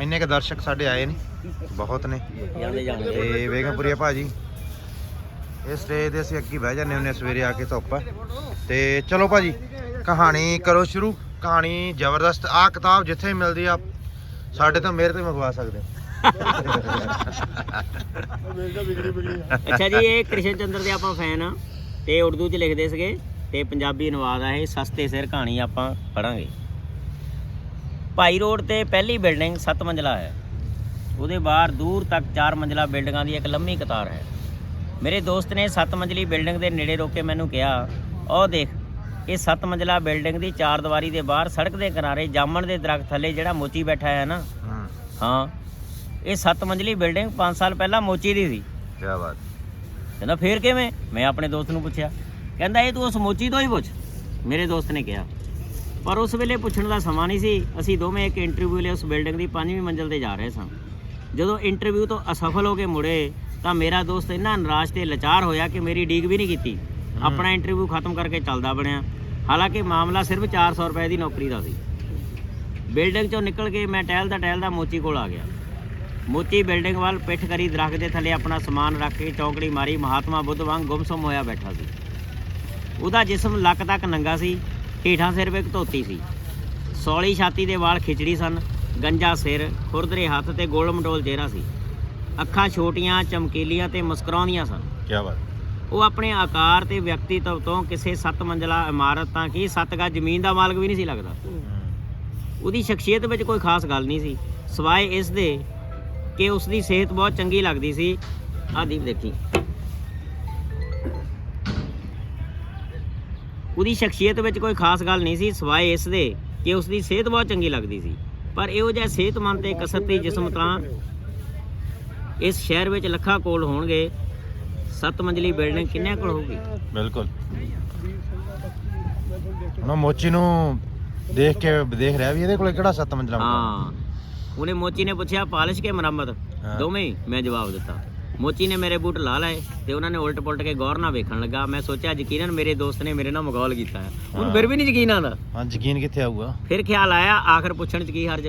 ਇੰਨੇ ਕ ਦਰਸ਼ਕ ਸਾਡੇ ਆਏ ਨੇ ਬਹੁਤ ਨੇ। ਜਾਂਦੇ ਜਾਂਦੇ ਤੇ ਭਾਜੀ। ਇਸ ਸਟੇਜ ਤੇ ਅਸੀਂ ਅੱਗੇ ਬਹਿ ਜਾਂਦੇ ਹੁੰਦੇ ਹਾਂ ਸਵੇਰੇ ਆ ਕੇ ਧੁੱਪ। ਤੇ ਚਲੋ ਭਾਜੀ ਕਹਾਣੀ ਕਰੋ ਸ਼ੁਰੂ। ਕਹਾਣੀ ਜ਼ਬਰਦਸਤ ਆ ਕਿਤਾਬ ਜਿੱਥੇ ਮਿਲਦੀ ਆ ਸਾਡੇ ਤੋਂ ਮੇਰੇ ਤੋਂ ਹੀ ਮੰਗਵਾ ਸਕਦੇ ਹੋ। ਅੱਛਾ ਜੀ ਇਹ ਕ੍ਰਿਸ਼ਨ ਚੰਦਰ ਦੇ ਆਪਾਂ ਫੈਨ ਆ ਤੇ ਉਰਦੂ 'ਚ ਲਿਖਦੇ ਸੀਗੇ ਤੇ ਪੰਜਾਬੀ ਅਨੁਵਾਦ ਆ ਇਹ ਸਸਤੇ ਸਿਰ ਕਹਾਣੀ ਆਪਾਂ ਪੜਾਂਗੇ ਭਾਈ ਰੋਡ ਤੇ ਪਹਿਲੀ ਬਿਲਡਿੰਗ 7 ਮੰਜ਼ਲਾ ਹੈ। ਉਹਦੇ ਬਾਹਰ ਦੂਰ ਤੱਕ 4 ਮੰਜ਼ਲਾ ਬਿਲਡਿੰਗਾਂ ਦੀ ਇੱਕ ਲੰਮੀ ਕਤਾਰ ਹੈ। ਮੇਰੇ ਦੋਸਤ ਨੇ 7 ਮੰਜ਼ਲੀ ਬਿਲਡਿੰਗ ਦੇ ਨੇੜੇ ਰੋਕ ਮੈਨੂੰ ਕਿਹਾ ਉਹ ਦੇਖ ਇਹ 7 ਮੰਜ਼ਲਾ ਬਿਲਡਿੰਗ ਦੀ ਚਾਰ ਦੀਵਾਰੀ ਦੇ ਬਾਹਰ ਸੜਕ ਦੇ ਕਿਨਾਰੇ ਜਾਮਣ ਦੇ ਦਰਖਤ ਥੱਲੇ ਜਿਹੜਾ ਮੋਚੀ ਬੈਠਾ ਹੈ ਨਾ। ਹੂੰ। ਹਾਂ ਇਹ 7 ਮੰਜ਼ਲੀ ਬਿਲਡਿੰਗ 5 ਸਾਲ ਪਹਿਲਾਂ ਮੋਚੀ ਦੀ ਸੀ। ਕੀ ਬਾਤ। ਕਹਿੰਦਾ ਫੇਰ ਕਿਵੇਂ? ਮੈਂ ਆਪਣੇ ਦੋਸਤ ਨੂੰ ਪੁੱਛਿਆ। ਕਹਿੰਦਾ ਇਹ ਤੂੰ ਉਸ ਮੋਚੀ ਤੋਂ ਹੀ ਪੁੱਛ। ਮੇਰੇ ਦੋਸਤ ਨੇ ਕਿਹਾ। ਪਰ ਉਸ ਵੇਲੇ ਪੁੱਛਣ ਦਾ ਸਮਾਂ ਨਹੀਂ ਸੀ। ਅਸੀਂ ਦੋਵੇਂ ਇੱਕ ਇੰਟਰਵਿਊ ਲਈ ਉਸ ਬਿਲਡਿੰਗ ਦੀ ਪੰਜਵੀਂ ਮੰਜ਼ਲ ਤੇ ਜਾ ਰਹੇ ਸਾਂ। ਜਦੋਂ ਇੰਟਰਵਿਊ ਤੋਂ ਅਸਫਲ ਹੋ ਕੇ ਮੁੜੇ ਤਾਂ ਮੇਰਾ ਦੋਸਤ ਇੰਨਾ ਨਿਰਾਸ਼ ਤੇ ਲਾਚਾਰ ਹੋਇਆ ਕਿ ਮੇਰੀ ਡੀਕ ਵੀ ਨਹੀਂ ਕੀਤੀ। ਆਪਣਾ ਇੰਟਰਵਿਊ ਖਤਮ ਕਰਕੇ ਚੱਲਦਾ ਬਣਿਆ। ਹਾਲਾਂਕਿ ਮਾਮਲਾ ਸਿਰਫ 400 ਰੁਪਏ ਦੀ ਨੌਕਰੀ ਦਾ ਸੀ। ਬਿਲਡਿੰਗ ਚੋਂ ਨਿਕਲ ਕੇ ਮੈਂ ਟਹਿਲਦਾ ਟਹਿਲਦਾ ਮੋਚੀ ਕੋਲ ਆ ਗਿਆ। ਮੋਚੀ ਬਿਲਡਿੰਗ ਵੱਲ ਪਿੱਠ ਕਰੀ ਦਰਖਤ ਦੇ ਥੱਲੇ ਆਪਣਾ ਸਮਾਨ ਰੱਖ ਕੇ ਚੌਂਕੜੀ ਮਾਰੀ। ਮਹਾਤਮਾ ਬੁੱਧ ਵਾਂਗ ਗੁੰਮਸੁੰਮ ਹੋਇਆ ਬੈਠਾ ਸੀ। ਉਹਦਾ ਜਿਸਮ ਲੱਕ ਤੱਕ ਨੰਗਾ ਸੀ। ਹੀਠਾਂ ਸਿਰ ਵਿੱਚ ਧੋਤੀ ਸੀ। ਸੌਲੀ ਛਾਤੀ ਦੇ ਵਾਲ ਖਿਚੜੀ ਸਨ ਗੰਜਾ ਸਿਰ ਖੁਰਦਰੇ ਹੱਥ ਤੇ ਗੋਲ ਮਟੋਲ ਚਿਹਰਾ ਸੀ। ਅੱਖਾਂ ਛੋਟੀਆਂ ਚਮਕੀਲੀਆਂ ਤੇ ਮੁਸਕਰਾਉਂਦੀਆਂ ਸਨ। ਕੀ ਬਾਤ। ਉਹ ਆਪਣੇ ਆਕਾਰ ਤੇ ਵਿਅਕਤੀਤਵ ਤੋਂ ਕਿਸੇ ਸੱਤ ਮੰਜ਼ਲਾ ਇਮਾਰਤ ਤਾਂ ਕੀ ਸੱਤ ਗੱਜ ਜ਼ਮੀਨ ਦਾ ਮਾਲਕ ਵੀ ਨਹੀਂ ਸੀ ਲੱਗਦਾ। ਉਹਦੀ ਸ਼ਖਸੀਅਤ ਵਿੱਚ ਕੋਈ ਖਾਸ ਗੱਲ ਨਹੀਂ ਸੀ। ਸਿਵਾਏ ਇਸ ਦੇ ਕਿ ਉਸ ਦੀ ਸਿਹਤ ਬਹੁਤ ਚੰਗੀ ਲੱਗਦੀ ਸੀ। ਦੀਪ ਦੇਖੀ। ਉਹਦੀ ਸ਼ਖਸੀਅਤ ਵਿੱਚ ਕੋਈ ਖਾਸ ਗੱਲ ਨਹੀਂ ਸੀ ਸਿਵਾਏ ਇਸ ਦੇ ਕਿ ਉਸ ਦੀ ਸਿਹਤ ਬਹੁਤ ਚੰਗੀ ਲੱਗਦੀ ਸੀ। ਪਰ ਇਹੋ ਜਿਹਾ ਸਿਹਤਮੰਦ ਤੇ ਕਸਰਤੀ ਜਿਸਮ ਤਾਂ ਇਸ ਸ਼ਹਿਰ ਵਿੱਚ ਲੱਖਾਂ ਕੋਲ ਹੋਣਗੇ। ਸੱਤ ਮੰਜ਼ਲੀ ਬਿਲਡਿੰਗ ਕਿੰਨਿਆਂ ਕੋਲ ਹੋਊਗੀ? ਬਿਲਕੁਲ। ਹੁਣ ਉਹ ਮੋਚੀ ਨੂੰ ਦੇਖ ਕੇ ਦੇਖ ਰਿਹਾ ਵੀ ਇਹਦੇ ਕੋਲ ਕਿਹੜਾ ਸੱਤ ਮੰਜ਼ਲਾ ਹਾਂ। ਉਹਨੇ ਮੋਚੀ ਨੇ ਪੁੱਛਿਆ ਪਾਲਿਸ਼ ਕੇ ਮੁਰੰਮਤ। ਦੋਵੇਂ ਮੈਂ ਜਵਾਬ ਦਿੱਤਾ। ਮੋਚੀ ਨੇ ਮੇਰੇ ਬੂਟ ਲਾ ਲਏ ਤੇ ਉਹਨਾਂ ਨੇ ਉਲਟ ਪੁਲਟ ਕੇ ਗੌਰ ਨਾਲ ਵੇਖਣ ਲੱਗਾ। ਮੈਂ ਸੋਚਿਆ ਯਕੀਨਨ ਮੇਰੇ ਦੋਸਤ ਨੇ ਮੇਰੇ ਨਾਲ ਮਗੌਲ ਕੀਤਾ ਹੈ। ਉਹਨੂੰ। ਫਿਰ ਵੀ ਨਹੀਂ ਯਕੀਨ ਆਉਂਦਾ? ਹਾਂ ਯਕੀਨ ਕਿੱਥੇ ਆਊਗਾ? ਫਿਰ ਖਿਆਲ ਆਇਆ ਆਖਰ ਪੁੱਛਣ ਚ ਕੀ ਹਰਜ?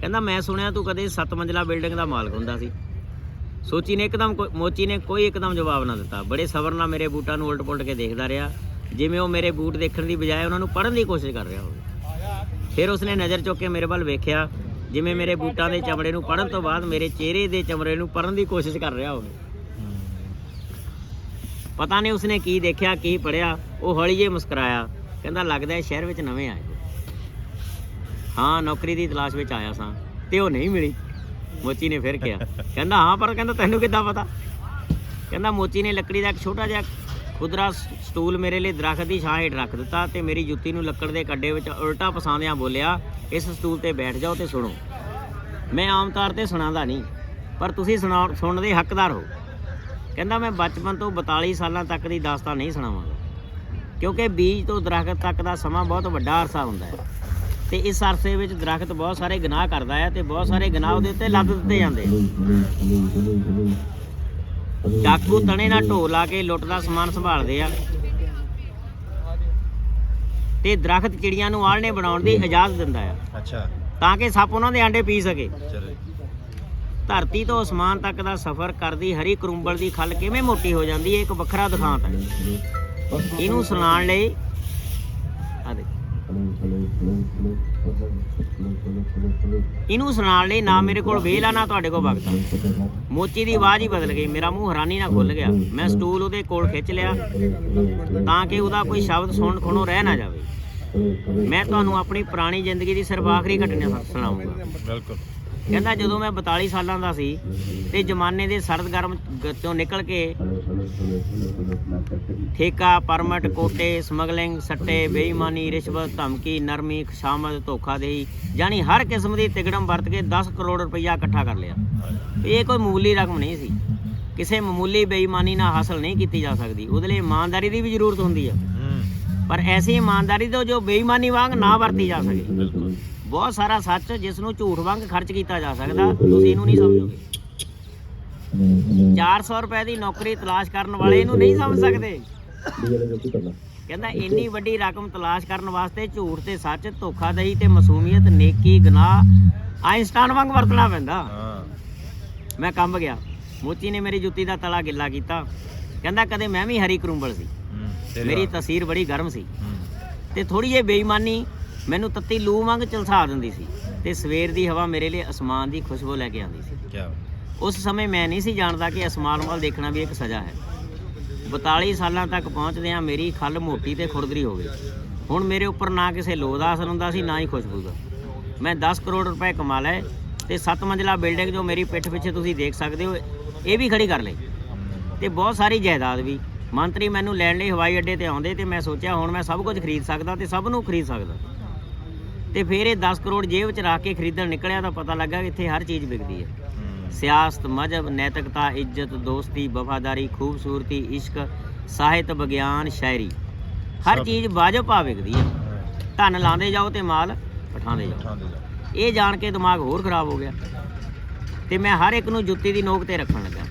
ਕਹਿੰਦਾ ਮੈਂ ਸੁਣਿਆ ਤੂੰ ਕਦੇ ਸੱਤ ਮੰਜ਼ਲਾ ਬਿਲਡਿੰਗ ਦਾ ਮਾਲਕ ਹੁੰਦਾ ਸੀ। ਸੋਚੀ ਨੇ ਇੱਕਦਮ ਕੋਈ- ਮੋਚੀ ਨੇ ਕੋਈ ਇੱਕਦਮ ਜਵਾਬ ਨਾ ਦਿੱਤਾ। ਬੜੇ ਸਬਰ ਨਾਲ ਮੇਰੇ ਬੂਟਾਂ ਨੂੰ ਉਲਟ ਪੁਲਟ ਕੇ ਦੇਖਦਾ ਰਿਹਾ। ਜਿਵੇਂ ਉਹ ਮੇਰੇ ਬੂਟ ਦੇਖਣ ਦੀ ਬਜਾਏ ਉਹਨਾਂ ਨੂੰ ਪੜਨ ਦੀ ਕੋਸ਼ਿਸ਼ ਕਰ ਰਿਹਾ ਹੋਵੇ। ਫਿਰ ਉਸਨੇ ਨਜ਼ਰ ਚੁੱਕ ਕੇ ਮੇਰੇ ਵੱਲ ਵੇਖਿਆ। ਜਿਵੇਂ ਮੇਰੇ ਬੂਟਾਂ ਦੇ ਚਮੜੇ ਨੂੰ ਪੜਨ ਤੋਂ ਬਾਅਦ ਮੇਰੇ ਚਿਹਰੇ ਦੇ ਚਮੜੇ ਨੂੰ ਪੜਨ ਦੀ ਕੋਸ਼ਿਸ਼ ਕਰ ਰਿਹਾ ਹੋਵੇ। ਪਤਾ ਨਹੀਂ ਉਸਨੇ ਕੀ ਦੇਖਿਆ, ਕੀ ਪੜਿਆ ਉਹ ਹੌਲੀ ਜਿਹੀ ਮੁਸਕਰਾਇਆ, ਕਹਿੰਦਾ ਲੱਗਦਾ ਹੈ ਸ਼ਹਿਰ ਵਿੱਚ ਨਵੇਂ ਆਏ। ਹਾਂ, ਨੌਕਰੀ ਦੀ ਤਲਾਸ਼ ਵਿੱਚ ਆਇਆ ਸਾਂ, ਤੇ ਉਹ ਨਹੀਂ ਮਿਲੀ। ਮੋਚੀ ਨੇ ਫਿਰ ਕਿਹਾ, ਕਹਿੰਦਾ ਹਾਂ, ਪਰ ਕਹਿੰਦਾ ਤੈਨੂੰ ਕਿੱਦਾਂ ਪਤਾ? ਕਹਿੰਦਾ ਮੋਚੀ ਨੇ ਲੱਕੜੀ ਦਾ ਇੱਕ ਛੋਟਾ ਜਿਹਾ ਖੁਦਰਾ ਸਟੂਲ ਮੇਰੇ ਲਈ ਦਰਖਤ ਦੀ ਛਾਂ ਹੇਠ ਰੱਖ ਦਿੱਤਾ ਤੇ ਮੇਰੀ ਜੁੱਤੀ ਨੂੰ ਲੱਕੜ ਦੇ ਕੱਡੇ ਵਿੱਚ ਉਲਟਾ ਪਸਾਉਂਦਿਆਂ ਬੋਲਿਆ, ਇਸ ਸਟੂਲ ਤੇ ਬੈਠ ਜਾਓ ਤੇ ਸੁਣੋ। ਮੈਂ ਆਮ ਤੌਰ ਤੇ ਸੁਣਾਉਂਦਾ ਨਹੀਂ, ਪਰ ਤੁਸੀਂ ਸੁਣਾ ਸੁਣਨ ਦੇ ਹੱਕਦਾਰ ਹੋ। ਕਹਿੰਦਾ, ਮੈਂ ਬਚਪਨ ਤੋਂ 42 ਸਾਲਾਂ ਤੱਕ ਦੀ ਦਾਸਤਾਨ ਨਹੀਂ ਸੁਣਾਵਾਂਗਾ, ਕਿਉਂਕਿ ਬੀਜ ਤੋਂ ਦਰਖਤ ਤੱਕ ਦਾ ਸਮਾਂ ਬਹੁਤ ਵੱਡਾ ਅਰਸਾ ਹੁੰਦਾ ਹੈ ਤੇ ਇਸ ਅਰਸੇ ਵਿੱਚ ਦਰਖਤ ਬਹੁਤ ਸਾਰੇ ਗੁਨਾਹ ਕਰਦਾ ਹੈ ਤੇ ਬਹੁਤ ਸਾਰੇ ਗੁਨਾਹ ਉਹਦੇ ਉੱਤੇ ਲੱਦ ਦਿੱਤੇ ਜਾਂਦੇ ਡਾਕੂ ਤਣੇ ਨਾਲ ਢੋ ਲਾ ਕੇ ਲੁੱਟ ਦਾ ਸਮਾਨ ਸੰਭਾਲਦੇ ਆ। ਤੇ ਦਰਖਤ ਚਿੜੀਆਂ ਨੂੰ ਆਲਣੇ ਬਣਾਉਣ ਦੀ ਇਜਾਜ਼ਤ ਦਿੰਦਾ ਆ। ਅੱਛਾ। ਤਾਂ ਕਿ ਸੱਪ ਉਹਨਾਂ ਦੇ ਆਂਡੇ ਪੀ ਸਕੇ। ਧਰਤੀ ਤੋਂ ਅਸਮਾਨ ਤੱਕ ਦਾ ਸਫ਼ਰ ਕਰਦੀ ਹਰੀ ਕਰੂੰਬਲ ਦੀ ਖੱਲ ਕਿਵੇਂ ਮੋਟੀ ਹੋ ਜਾਂਦੀ ਹੈ ਇੱਕ ਵੱਖਰਾ ਦਿਖਾਂਤ ਹੈ ਇਹਨੂੰ ਸੁਣਾਉਣ ਲਈ ਆ ਦੇਖ। ਇਹਨੂੰ ਸੁਣਾਉਣ ਲਈ ਨਾ ਮੇਰੇ ਕੋਲ ਵੇਲ ਆ, ਨਾ ਤੁਹਾਡੇ ਕੋਲ ਵਕਤ ਆ। ਮੋਚੀ ਦੀ ਆਵਾਜ਼ ਹੀ ਬਦਲ ਗਈ, ਮੇਰਾ ਮੂੰਹ ਹੈਰਾਨੀ ਨਾਲ ਖੁੱਲ ਗਿਆ। ਮੈਂ ਸਟੂਲ ਉਹਦੇ ਕੋਲ ਖਿੱਚ ਲਿਆ, ਤਾਂ ਕਿ ਉਹਦਾ ਕੋਈ ਸ਼ਬਦ ਸੁਣਨ ਖਣੋ ਰਹਿ ਨਾ ਜਾਵੇ। ਮੈਂ ਤੁਹਾਨੂੰ ਆਪਣੀ ਪੁਰਾਣੀ ਜ਼ਿੰਦਗੀ ਦੀ ਸਿਰਫ ਆਖਰੀ ਘਟਨਾ ਸੁ- ਬਿਲਕੁਲ। ਕਹਿੰਦਾ ਜਦੋਂ ਮੈਂ 42 ਸਾਲਾਂ ਦਾ ਸੀ ਤੇ ਜਮਾਨੇ ਦੇ ਸਰਦ ਗਰਮ ਤੋਂ ਨਿਕਲ ਕੇ ਠੇਕਾ ਪਰਮਿਟ ਕੋਟੇ ਸਮਗਲਿੰਗ ਸੱਟੇ ਬੇਈਮਾਨੀ ਰਿਸ਼ਵਤ ਧਮਕੀ ਨਰਮੀ ਖਸ਼ਾਮਤ ਧੋਖਾਦੇਹੀ ਯਾਨੀ ਹਰ ਕਿਸਮ ਦੀ ਤਿਗੜਮ ਵਰਤ ਕੇ 10 ਕਰੋੜ ਰੁਪਈਆ ਇਕੱਠਾ ਕਰ ਲਿਆ। ਇਹ ਕੋਈ ਮਾਮੂਲੀ ਰਕਮ ਨਹੀਂ ਸੀ। ਕਿਸੇ ਮਾਮੂਲੀ ਬੇਈਮਾਨੀ ਨਾਲ ਹਾਸਲ ਨਹੀਂ ਕੀਤੀ ਜਾ ਸਕਦੀ। ਉਹਦੇ ਲਈ ਇਮਾਨਦਾਰੀ ਦੀ ਵੀ ਜ਼ਰੂਰਤ ਹੁੰਦੀ ਹੈ ਹੂੰ। ਪਰ ਐਸੀ ਇਮਾਨਦਾਰੀ ਤੋਂ ਜੋ ਬੇਈਮਾਨੀ ਵਾਂਗ ਨਾ ਵਰਤੀ ਜਾ ਸਕੇ। ਬਹੁਤ ਸਾਰਾ ਸੱਚ ਜਿਸ ਨੂੰ ਝੂਠ ਵਾਂਗ ਖਰਚ ਕੀਤਾ ਜਾ ਸਕਦਾ ਤੁਸੀਂ ਇਹਨੂੰ ਨਹੀਂ ਸਮਝੋਗੇ। 400 ਰੁਪਏ ਦੀ ਨੌਕਰੀ ਤਲਾਸ਼ ਕਰਨ ਵਾਲੇ ਇਹਨੂੰ ਨਹੀਂ ਸਮਝ ਸਕਦੇ। ਕਹਿੰਦਾ ਇੰਨੀ ਵੱਡੀ ਰਕਮ ਤਲਾਸ਼ ਕਰਨ ਵਾਸਤੇ ਝੂਠ ਤੇ ਸੱਚ ਧੋਖਾਦਹੀ ਤੇ ਮਾਸੂਮੀਅਤ ਨੇਕੀ ਗੁਨਾਹ ਆਇਨਸਟਾਈਨ ਵਾਂਗ ਵਰਤਣਾ ਪੈਂਦਾ। ਮੈਂ ਕੰਬ ਗਿਆ। ਮੋਚੀ ਨੇ ਮੇਰੀ ਜੁੱਤੀ ਦਾ ਤਲਾ ਗਿੱਲਾ ਕੀਤਾ। ਕਹਿੰਦਾ ਕਦੇ ਮੈਂ ਵੀ ਹਰੀ ਕਰੂੰਬਲ ਸੀ। ਮੇਰੀ। ਤਸਵੀਰ ਬੜੀ ਗਰਮ ਸੀ। ਤੇ ਥੋੜੀ ਜਿਹੀ ਬੇਈਮਾਨੀ ਮੈਨੂੰ ਤੱਤੀ ਲੂ ਵਾਂਗ ਚਲਸਾ ਦਿੰਦੀ ਸੀ ਤੇ ਸਵੇਰ ਦੀ ਹਵਾ ਮੇਰੇ ਲਈ ਅਸਮਾਨ ਦੀ ਖੁਸ਼ਬੂ ਲੈ ਕੇ ਆਉਂਦੀ ਸੀ। ਉਸ ਸਮੇਂ ਮੈਂ ਨਹੀਂ ਸੀ ਜਾਣਦਾ ਕਿ ਅਸਮਾਨ ਵੱਲ ਦੇਖਣਾ ਵੀ ਇੱਕ ਸਜ਼ਾ ਹੈ। 42 ਸਾਲਾਂ ਤੱਕ ਪਹੁੰਚਦਿਆਂ ਮੇਰੀ ਖੱਲ ਮੋਟੀ ਤੇ ਖੁਰਦਰੀ ਹੋ ਗਈ। ਹੁਣ ਮੇਰੇ ਉੱਪਰ ਨਾ ਕਿਸੇ ਲੋਹ ਦਾ ਅਸਰ ਹੁੰਦਾ ਸੀ ਨਾ ਹੀ ਖੁਸ਼ਬੂ ਦਾ ਮੈਂ 10 ਕਰੋੜ ਰੁਪਏ ਕਮਾ ਲਏ ਤੇ 7 ਮੰਜ਼ਲਾ ਬਿਲਡਿੰਗ ਜੋ ਮੇਰੀ ਪਿੱਠ ਪਿੱਛੇ ਤੁਸੀਂ ਦੇਖ ਸਕਦੇ ਹੋ ਇਹ ਵੀ ਖੜੀ ਕਰ ਲਈ। ਤੇ ਬਹੁਤ ਸਾਰੀ ਜਾਇਦਾਦ ਵੀ। ਮੰਤਰੀ ਮੈਨੂੰ ਲੈਣ ਲਈ ਹਵਾਈ ਅੱਡੇ ਤੇ ਆਉਂਦੇ ਤੇ ਮੈਂ ਸੋਚਿਆ ਹੁਣ ਮੈਂ ਸਭ ਕੁਝ ਖਰੀਦ ਸਕਦਾ ਤੇ ਸਭ ਨੂੰ ਖਰੀਦ ਸਕਦਾ। ਤੇ ਫਿਰ ਇਹ 10 ਕਰੋੜ ਜੇਬ 'ਚ ਰੱਖ ਕੇ ਖਰੀਦਣ ਨਿਕਲਿਆ ਤਾਂ ਪਤਾ ਲੱਗਾ ਕਿ ਇੱਥੇ ਹਰ ਚੀਜ਼ ਵਿਕਦੀ ਹੈ। ਸਿਆਸਤ ਮਜ਼ਹਬ ਨੈਤਿਕਤਾ ਇੱਜ਼ਤ ਦੋਸਤੀ ਵਫਾਦਾਰੀ ਖੂਬਸੂਰਤੀ ਇਸ਼ਕ ਸਾਹਿਤ ਵਿਗਿਆਨ ਸ਼ਾਇਰੀ। ਹਰ। ਚੀਜ਼ ਵਾਜਬ ਭਾਅ ਵਿਕਦੀ ਹੈ। ਧਨ ਲਾਉਂਦੇ ਜਾਓ ਤੇ ਮਾਲ ਪਠਾਉਂਦੇ ਜਾਓ। ਇਹ ਜਾਣ ਕੇ ਦਿਮਾਗ ਹੋਰ ਖਰਾਬ ਹੋ ਗਿਆ। ਤੇ ਮੈਂ ਹਰ ਇੱਕ ਨੂੰ ਜੁੱਤੀ ਦੀ ਨੋਕ ਤੇ ਰੱਖਣ ਲੱਗਾ।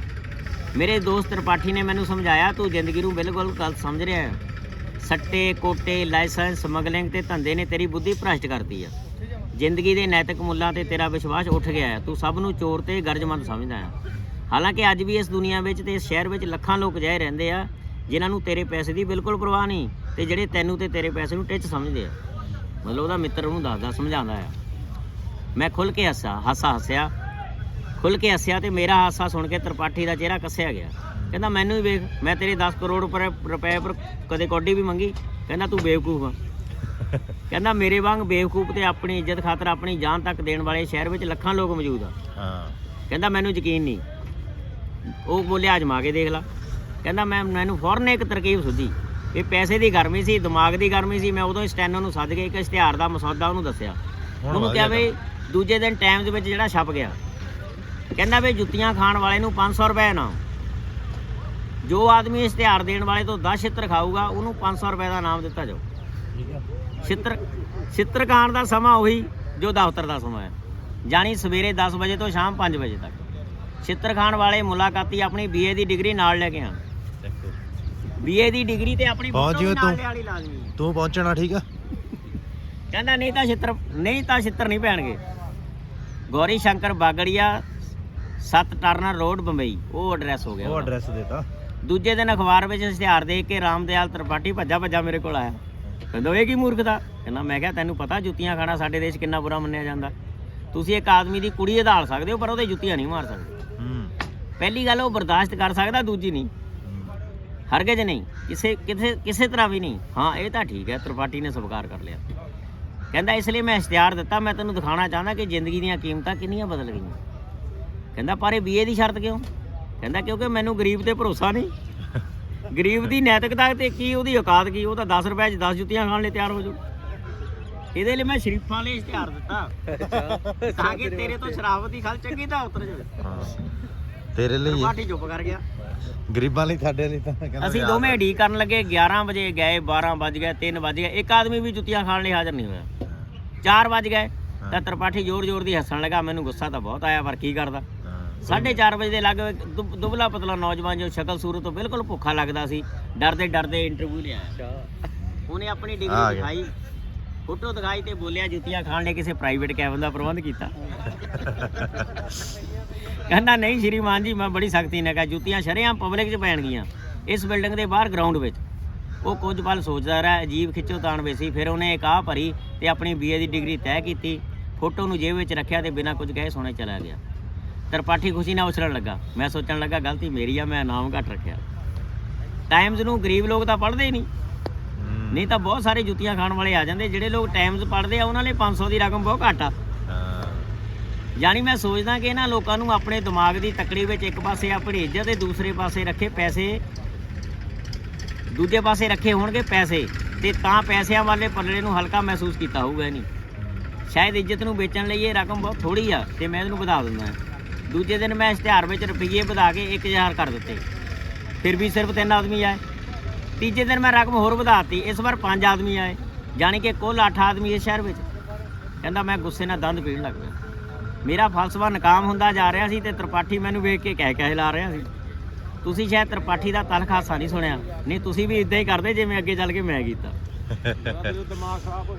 ਮੇਰੇ ਦੋਸਤ ਤ੍ਰਿਪਾਠੀ ਨੇ ਮੈਨੂੰ ਸਮਝਾਇਆ ਤੂੰ ਜ਼ਿੰਦਗੀ ਨੂੰ ਬਿਲਕੁਲ ਗਲਤ ਸਮਝ ਰਿਹਾ ਹੈ। ਸੱਟੇ, ਕੋਟੇ, ਲਾਇਸੈਂਸ, ਸਮਗਲਿੰਗ ਤੇ ਧੰਦੇ ਨੇ ਤੇਰੀ ਬੁੱਧੀ ਭ੍ਰਸ਼ਟ ਕਰਤੀ ਆ। ਜ਼ਿੰਦਗੀ ਦੇ ਨੈਤਿਕ ਮੁੱਲਾਂ ਤੇ ਤੇਰਾ ਵਿਸ਼ਵਾਸ ਉੱਠ ਗਿਆ ਹੈ ਤੂੰ ਸਭ ਨੂੰ ਚੋਰ ਤੇ ਗਰਜਮੰਦ ਸਮਝਦਾ ਹੈ ਹਾਲਾਂਕਿ ਅੱਜ ਵੀ ਇਸ ਦੁਨੀਆ ਵਿੱਚ ਤੇ ਇਸ ਸ਼ਹਿਰ ਵਿੱਚ ਲੱਖਾਂ ਲੋਕ ਜਾਏ ਰਹਿੰਦੇ ਆ, ਜਿਨ੍ਹਾਂ ਨੂੰ ਤੇਰੇ ਪੈਸੇ ਦੀ ਬਿਲਕੁਲ ਪਰਵਾਹ ਨਹੀਂ ਤੇ ਜਿਹੜੇ ਤੈਨੂੰ ਤੇ ਤੇਰੇ ਪੈਸੇ ਨੂੰ ਟਿੱਚ ਸਮਝਦੇ ਆ। ਮਤਲਬ ਉਹਦਾ ਮਿੱਤਰ ਉਹਨੂੰ ਦੱਸਦਾ, ਸਮਝਾਉਂਦਾ ਆ। ਮੈਂ ਖੁੱਲ ਕੇ ਹੱਸਾ, ਹਾਸਾ ਹੱਸਿਆ। ਖੁੱਲ ਕੇ ਹੱਸਿਆ ਤੇ ਮੇਰਾ ਹਾਸਾ ਸੁਣ ਕੇ ਤਰਪਾਠੀ ਦਾ ਚਿਹਰਾ ਕੱਸਿਆ ਗਿਆ। ਕਹਿੰਦਾ ਮੈਨੂੰ ਹੀ ਵੇਖ ਮੈਂ ਤੇਰੇ 10 ਕਰੋੜ ਰੁਪਏ ਰੁਪਏ ਪਰ ਕਦੇ ਕੌਡੀ ਵੀ ਮੰਗੀ। ਕਹਿੰਦਾ ਤੂੰ ਬੇਵਕੂਫ ਆ। ਕਹਿੰਦਾ ਮੇਰੇ ਵਾਂਗ ਬੇਵਕੂਫ ਤੇ ਆਪਣੀ ਇੱਜ਼ਤ ਖਾਤਰ ਆਪਣੀ ਜਾਨ ਤੱਕ ਦੇਣ ਵਾਲੇ ਸ਼ਹਿਰ ਵਿੱਚ ਲੱਖਾਂ ਲੋਕ ਮੌਜੂਦ ਆ। ਹਾਂ। ਕਹਿੰਦਾ ਮੈਨੂੰ ਯਕੀਨ ਨਹੀਂ। ਉਹ ਬੋਲਿਆ ਅਜਮਾ ਕੇ ਦੇਖ ਲਾ। ਕਹਿੰਦਾ ਮੈਂ ਮੈਨੂੰ ਫੌਰਨ ਇੱਕ ਤਰਕੀਬ ਸੁਝੀ ਇਹ ਪੈਸੇ ਦੀ ਗਰਮੀ ਸੀ ਦਿਮਾਗ ਦੀ ਗਰਮੀ ਸੀ ਮੈਂ ਉਦੋਂ ਹੀ ਸਟੈਨੋ ਨੂੰ ਸੱਦ ਕੇ ਇੱਕ ਇਸ਼ਤਿਹਾਰ ਦਾ ਮਸੌਦਾ ਉਹਨੂੰ ਦੱਸਿਆ। ਉਹਨੂੰ ਕਿਹਾ ਵੀ ਦੂਜੇ ਦਿਨ ਟਾਈਮ ਦੇ ਵਿੱਚ ਜਿਹੜਾ ਛਪ ਗਿਆ। ਕਹਿੰਦਾ ਵੀ ਜੁੱਤੀਆਂ ਖਾਣ ਵਾਲੇ ਨੂੰ 500 ਰੁਪਏ ਇਨਾਮ। ਜੋ ਆਦਮੀ ਇਸ਼ਤਿਹਾਰ ਦੇਣ ਵਾਲੇ ਤੋਂ 10 ਛਿੱਤਰ ਖਾਊਗਾ ਉਹਨੂੰ 500 ਰੁਪਏ ਦਾ ਇਨਾਮ ਦਿੱਤਾ ਜਾਊ। ਠੀਕ ਹੈ ਛਿੱਤਰ ਛਿੱਤਰ ਖਾਣ ਦਾ ਸਮਾਂ ਉਹੀ ਜੋ ਦਫ਼ਤਰ ਦਾ ਸਮਾਂ ਹੈ। ਜਾਨੀ ਸਵੇਰੇ 10 ਵਜੇ ਤੋਂ ਸ਼ਾਮ 5 ਵਜੇ ਤੱਕ। ਛਿੱਤਰ ਖਾਣ ਵਾਲੇ ਮੁਲਾਕਾਤੀ ਆਪਣੀ ਬੀਏ ਦੀ ਡਿਗਰੀ ਨਾਲ ਲੈ ਕੇ ਆਣ ਬੀਏ ਦੀ ਡਿਗਰੀ ਤੇ ਆਪਣੀ ਪਹੁੰਚ ਫੋਟੋ ਵੀ ਜਿਓ ਨਾਲ ਤੂੰ। ਵਾਲੀ ਲਾਜ਼ਮੀ। ਹੈ ਤੂੰ ਪਹੁੰਚਣਾ ਠੀਕ ਆ? ਕਹਿੰਦਾ ਨਹੀਂ ਤਾਂ ਛਿੱਤਰ ਨਹੀਂ ਤਾਂ ਛਿੱਤਰ ਨਹੀਂ ਪੈਣਗੇ। ਗੌਰੀ ਸ਼ੰਕਰ ਬਾਗੜੀਆ 7 ਟਰਨਰ ਰੋਡ ਬੰਬਈ ਉਹ ਐਡਰੈਸ ਹੋ ਗਿਆ ਉਹ। ਐਡਰੈਸ ਦੇਤਾ। ਦੂਜੇ ਦਿਨ ਅਖਬਾਰ ਵਿੱਚ ਇਸ਼ਤਿਹਾਰ ਦੇਖ ਕੇ ਰਾਮਦਿਆਲ ਤ੍ਰਿਪਾਠੀ ਭੱਜਾ ਭੱਜਾ ਮੇਰੇ ਕੋਲ ਆਇਆ। ਕਹਿੰਦਾ ਇਹ ਕੀ ਮੂਰਖਤਾ? ਕਹਿੰਦਾ ਮੈਂ ਕਿਹਾ ਤੈਨੂੰ ਪਤਾ ਜੁੱਤੀਆਂ ਖਾਣਾ ਸਾਡੇ ਦੇਸ਼ ਕਿੰਨਾ ਬੁਰਾ ਮੰਨਿਆ ਜਾਂਦਾ। ਤੁਸੀਂ ਇੱਕ ਆਦਮੀ ਦੀ ਕੁੜੀ ਉਧਾਲ ਸਕਦੇ ਹੋ ਪਰ ਉਹਦੇ ਜੁੱਤੀਆਂ ਨਹੀਂ ਮਾਰ ਸਕਦੇ। ਪਹਿਲੀ ਗੱਲ ਉਹ ਬਰਦਾਸ਼ਤ ਕਰ ਸਕਦਾ ਦੂਜੀ ਨਹੀਂ। ਹਰਗਜ ਨਹੀਂ। ਕਿਸੇ ਕਿਸੇ ਕਿਸੇ ਤਰ੍ਹਾਂ ਵੀ ਨਹੀਂ। ਹਾਂ ਇਹ ਤਾਂ ਠੀਕ ਹੈ ਤ੍ਰਿਪਾਠੀ ਨੇ ਸਵੀਕਾਰ ਕਰ ਲਿਆ। ਕਹਿੰਦਾ ਇਸ ਲਈ ਮੈਂ ਇਸ਼ਤਿਹਾਰ ਦਿੱਤਾ ਮੈਂ ਤੈਨੂੰ ਦਿਖਾਉਣਾ ਚਾਹੁੰਦਾ ਕਿ ਜ਼ਿੰਦਗੀ ਦੀਆਂ ਕੀਮਤਾਂ ਕਿੰਨੀਆਂ ਬਦਲ ਗਈਆਂ? ਕਹਿੰਦਾ ਪਰ ਇਹ ਬੀਏ ਦੀ ਸ਼ਰਤ ਕਿਉਂ? ਕਹਿੰਦਾ ਕਿਉਂਕਿ ਮੈਨੂੰ ਗਰੀਬ ਤੇ ਭਰੋਸਾ ਨਹੀਂ। ਗਰੀਬ ਦੀ ਨੈਤਿਕਤਾ ਤੇ ਕੀ ਉਹਦੀ ਔਕਾਤ ਕੀ ਉਹ ਤਾਂ 10 ਰੁਪਏ 'ਚ 10 ਜੁੱਤੀਆਂ ਖਾਣ ਲਈ ਤਿਆਰ ਹੋ ਜੂ ਇਹਦੇ ਲਈ ਮੈਂ ਸ਼ਰੀਫਾਂ ਲਈ ਇਸ਼ਤਿਹਾਰ ਦਿੱਤਾ। ਤਾਂ ਕਿ ਤੇਰੇ ਤੋਂ ਸ਼ਰਾਬ ਦੀ ਖਲ ਚੰਗੀ ਤਾਂ ਉਤਰ ਜਾਵੇ। ਤੇਰੇ ਲਈ ਤ੍ਰਿਪਾਠੀ ਚੁੱਪ ਕਰ ਗਿਆ। ਗਰੀਬਾਂ ਲਈ ਸਾਡੇ ਲਈ ਤਾਂ ਕਹਿੰਦਾ ਅਸੀਂ ਦੋਵੇਂ ਢੀ ਕਰਨ ਲੱਗੇ 11 ਵਜੇ ਗਏ 12 ਵੱਜ ਗਏ 3 ਵੱਜ ਗਏ। ਇੱਕ ਆਦਮੀ ਵੀ ਜੁੱਤੀਆਂ ਖਾਣ ਲਈ ਹਾਜ਼ਰ ਨਹੀਂ ਹੋਇਆ। 4 ਵੱਜ ਗਏ। ਤਾਂ ਤਰਪਾਠੀ ਜ਼ੋਰ ਜ਼ੋਰ ਦੀ ਹੱਸਣ ਲੱਗਾ। ਮੈਨੂੰ ਗੁੱਸਾ ਤਾਂ ਬਹੁਤ ਆਇਆ ਪਰ ਕੀ ਕਰਦਾ? 4:30 ਵਜੇ ਦੇ ਦੁਬ- ਦੁਬਲਾ ਪਤਲਾ ਨੌਜਵਾਨ ਜੋ ਸ਼ਕਲ ਸੂਰਤ ਤੋਂ ਬਿਲਕੁਲ ਭੁੱਖਾ ਲੱਗਦਾ ਸੀ ਡਰਦੇ ਡਰਦੇ ਇੰਟਰਵਿਊ ਲਿਆ। ਉਹਨੇ ਆਪਣੀ ਡਿਗਰੀ। ਦਿਖਾਈ ਫੋਟੋ ਦਿਖਾਈ ਤੇ ਬੋਲਿਆ ਜੁੱਤੀਆਂ ਖਾਣ ਲਈ ਕਿਸੇ ਪ੍ਰਾਈਵੇਟ ਕੈਬਨ ਦਾ ਪ੍ਰਬੰਧ ਕੀਤਾ। ਕਹਿੰਦਾ ਨਹੀਂ ਸ਼੍ਰੀਮਾਨ ਜੀ ਮੈਂ ਬੜੀ ਸਖਤੀ ਨਾਲ ਕਿਹਾ ਜੁੱਤੀਆਂ ਸ਼ਰੇਆਮ ਪਬਲਿਕ 'ਚ ਪੈਣਗੀਆਂ ਇਸ ਬਿਲਡਿੰਗ ਦੇ ਬਾਹਰ ਗਰਾਊਂਡ ਵਿੱਚ। ਉਹ ਕੁਝ ਪਲ ਸੋਚਦਾ ਰਿਹਾ ਅਜੀਬ ਖਿੱਚੋ ਤਾਣ ਵੇ ਸੀ। ਫਿਰ ਉਹਨੇ ਇੱਕ ਆਹ ਭਰੀ ਤੇ ਆਪਣੀ ਬੀਏ ਦੀ ਡਿਗਰੀ ਤੈਅ ਕੀਤੀ ਫੋਟੋ ਨੂੰ ਜੇਬ ਵਿੱਚ ਰੱਖਿਆ ਤੇ ਬਿਨਾਂ ਕੁਝ ਕਹੇ ਸੋਨੇ ਚਲਾ ਗਿਆ। ਤਰਪਾਠੀ ਖੁਸ਼ੀ ਨਾਲ ਉਛਲਣ ਲੱਗਾ। ਮੈਂ ਸੋਚਣ ਲੱਗਾ ਗਲਤੀ ਮੇਰੀ ਆ ਮੈਂ ਨਾਮ ਘੱਟ ਰੱਖਿਆ। ਟਾਈਮਜ਼ ਨੂੰ ਗਰੀਬ ਲੋਕ ਤਾਂ ਪੜ੍ਹਦੇ ਹੀ ਨਹੀਂ। ਨਹੀਂ ਤਾਂ ਬਹੁਤ ਸਾਰੇ ਜੁੱਤੀਆਂ ਖਾਣ ਵਾਲੇ ਆ ਜਾਂਦੇ। ਜਿਹੜੇ ਲੋਕ ਟਾਈਮਜ਼ ਪੜ੍ਹਦੇ ਆ ਉਹਨਾਂ ਲਈ 500 ਦੀ ਰਕਮ ਬਹੁਤ ਘੱਟ ਆ। ਯਾਨੀ ਮੈਂ ਸੋਚਦਾ ਕਿ ਇਹਨਾਂ ਲੋਕਾਂ ਨੂੰ ਆਪਣੇ ਦਿਮਾਗ ਦੀ ਤਕੜੀ ਵਿੱਚ ਇੱਕ ਪਾਸੇ ਆਪਣੀ ਇੱਜ਼ਤ ਤੇ ਦੂਸਰੇ ਪਾਸੇ ਰੱਖੇ ਪੈਸੇ ਦੂਜੇ ਪਾਸੇ ਰੱਖੇ ਹੋਣਗੇ ਪੈਸੇ ਤੇ ਤਾਂ ਪੈਸਿਆਂ ਵਾਲੇ ਪੱਲੜੇ ਨੂੰ ਹਲਕਾ ਮਹਿਸੂਸ ਕੀਤਾ ਹੋਊਗਾ ਨਹੀਂ। ਸ਼ਾਇਦ ਇੱਜ਼ਤ ਨੂੰ ਵੇਚਣ ਲਈ ਇਹ ਰਕਮ ਬਹੁਤ ਥੋੜੀ ਆ ਤੇ ਮੈਂ ਇਹਨੂੰ ਵਧਾ ਦਿੰਦਾ ਦੂਜੇ ਦਿਨ ਮੈਂ ਇਸ਼ਤਿਹਾਰ ਵਿੱਚ ਰੁਪਈਏ ਵਧਾ ਕੇ 1000 ਕਰ ਦਿੱਤੇ ਫਿਰ ਵੀ ਸਿਰਫ ਤਿੰਨ ਆਦਮੀ ਆਏ ਤੀਜੇ ਦਿਨ ਮੈਂ ਰਕਮ ਹੋਰ ਵਧਾਤੀ ਇਸ ਵਾਰ ਪੰਜ ਆਦਮੀ ਆਏ ਜਾਣੀ ਕਿ ਕੁੱਲ 8 ਆਦਮੀ ਇਸ ਸ਼ਹਿਰ ਵਿੱਚ ਕਹਿੰਦਾ ਮੈਂ ਗੁੱਸੇ ਨਾਲ ਦੰਦ ਪੀਣ ਲੱਗ ਪਿਆ ਮੇਰਾ ਫਲਸਫਾ ਨਾਕਾਮ ਹੁੰਦਾ ਜਾ ਰਿਹਾ ਸੀ ਤੇ ਤ੍ਰਿਪਾਠੀ ਮੈਨੂੰ ਵੇਖ ਕੇ ਕਹਿ ਕਹਿ ਲਾ ਰਿਹਾ ਸੀ ਤੁਸੀਂ ਸ਼ਾਇਦ ਤਰਪਾਠੀ ਦਾ ਤਲਖ ਹਾਸਾ ਨਹੀਂ ਸੁਣਿਆ ਨਹੀਂ ਤੁਸੀਂ ਵੀ ਇਦਾਂ ਹੀ ਕਰਦੇ ਜਿਵੇਂ ਅੱਗੇ ਚੱਲ ਕੇ ਮੈਂ ਕੀਤਾ